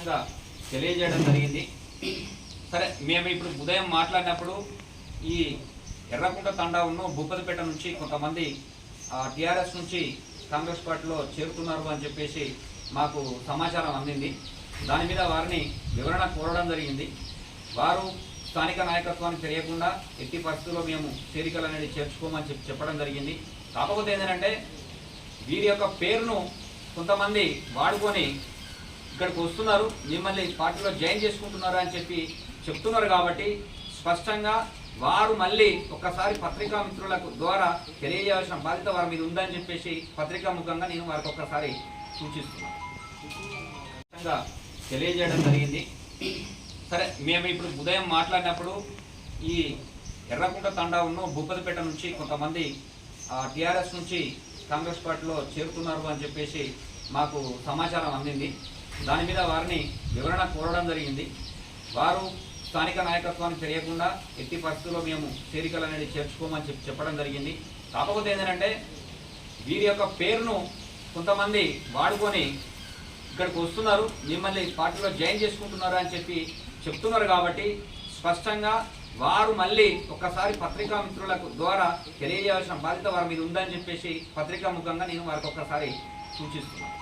స్పష్టంగా తెలియజేయడం జరిగింది. సరే మేము ఇప్పుడు ఉదయం మాట్లాడినప్పుడు ఈ ఎర్రకుంట తండా భూపతిపేట నుంచి కొంతమంది టీఆర్ఎస్ నుంచి కాంగ్రెస్ పార్టీలో చేరుతున్నారు అని చెప్పేసి మాకు సమాచారం అందింది. దాని మీద వారిని వివరణ కోరడం జరిగింది. వారు స్థానిక నాయకత్వానికి తెలియకుండా ఎట్టి పరిస్థితుల్లో మేము చేరికలు అనేది చేర్చుకోమని చెప్పి చెప్పడం జరిగింది. కాకపోతే ఏంటంటే వీరి యొక్క పేరును కొంతమంది వాడుకొని ఇక్కడికి వస్తున్నారు. మిమ్మల్ని పార్టీలో జాయిన్ చేసుకుంటున్నారు అని చెప్పి చెప్తున్నారు కాబట్టి స్పష్టంగా వారు మళ్ళీ ఒక్కసారి పత్రికా మిత్రులకు ద్వారా తెలియజేయాల్సిన బాధ్యత వారి మీద ఉందని చెప్పేసి పత్రికా ముఖంగా నేను వారికి ఒక్కసారి సూచిస్తున్నాను. తెలియజేయడం జరిగింది. సరే మేము ఇప్పుడు ఉదయం మాట్లాడినప్పుడు ఈ ఎర్రకుంట తండా ఉన్న భూపతిపేట నుంచి కొంతమంది టీఆర్ఎస్ నుంచి కాంగ్రెస్ పార్టీలో చేరుతున్నారు అని చెప్పేసి మాకు సమాచారం అందింది. దాని మీద వారిని వివరణ కోరడం జరిగింది. వారు స్థానిక నాయకత్వానికి తెలియకుండా ఎట్టి పరిస్థితుల్లో మేము చేరికలు అనేది చేర్చుకోమని చెప్పి చెప్పడం జరిగింది. కాకపోతే ఏంటంటే వీరి యొక్క పేరును కొంతమంది వాడుకొని ఇక్కడికి వస్తున్నారు. మిమ్మల్ని పార్టీలో జాయిన్ చేసుకుంటున్నారు అని చెప్పి చెప్తున్నారు కాబట్టి స్పష్టంగా వారు మళ్ళీ ఒక్కసారి పత్రికా మిత్రులకు ద్వారా తెలియజేయాల్సిన బాధ్యత వారి మీద ఉందని చెప్పేసి పత్రికా ముఖంగా నేను వారికి ఒక్కసారి సూచిస్తున్నాను.